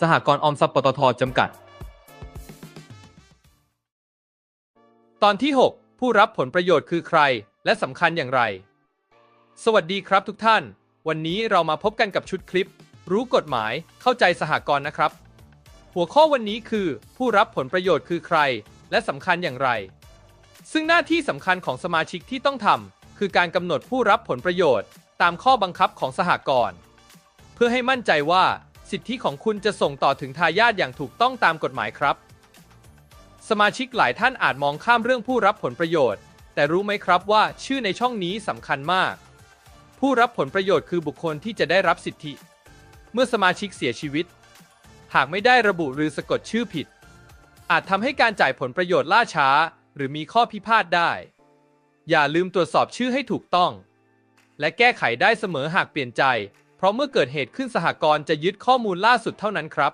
สหกรณ์ออมทรัพย์ปตทจำกัด ตอนที่ 6 ผู้รับผลประโยชน์คือใคร และสำคัญอย่างไร สวัสดีครับทุกท่าน วันนี้เรามาพบกันกับชุดคลิป รู้กฎหมายเข้าใจสหกรณ์นะครับ หัวข้อวันนี้คือ ผู้รับผลประโยชน์คือใคร และสำคัญอย่างไร ซึ่งหน้าที่สำคัญของสมาชิกที่ต้องทำคือการกำหนดผู้รับผลประโยชน์ ตามข้อบังคับของสหกรณ์เพื่อให้มั่นใจว่า สิทธิของคุณจะส่งต่อถึงทายาทอย่างถูกต้องตามกฎหมายครับ สมาชิกหลายท่านอาจมองข้ามเรื่องผู้รับผลประโยชน์ แต่รู้ไหมครับว่าชื่อในช่องนี้สำคัญมาก ผู้รับผลประโยชน์คือบุคคลที่จะได้รับสิทธิ เมื่อสมาชิกเสียชีวิต หากไม่ได้ระบุหรือสะกดชื่อผิด อาจทำให้การจ่ายผลประโยชน์ล่าช้า หรือมีข้อพิพาทได้ อย่าลืมตรวจสอบชื่อให้ถูกต้อง และแก้ไขได้เสมอหากเปลี่ยนใจ เพราะเมื่อเกิดเหตุขึ้นสหกรณ์จะยึดข้อมูลล่าสุดเท่านั้นครับ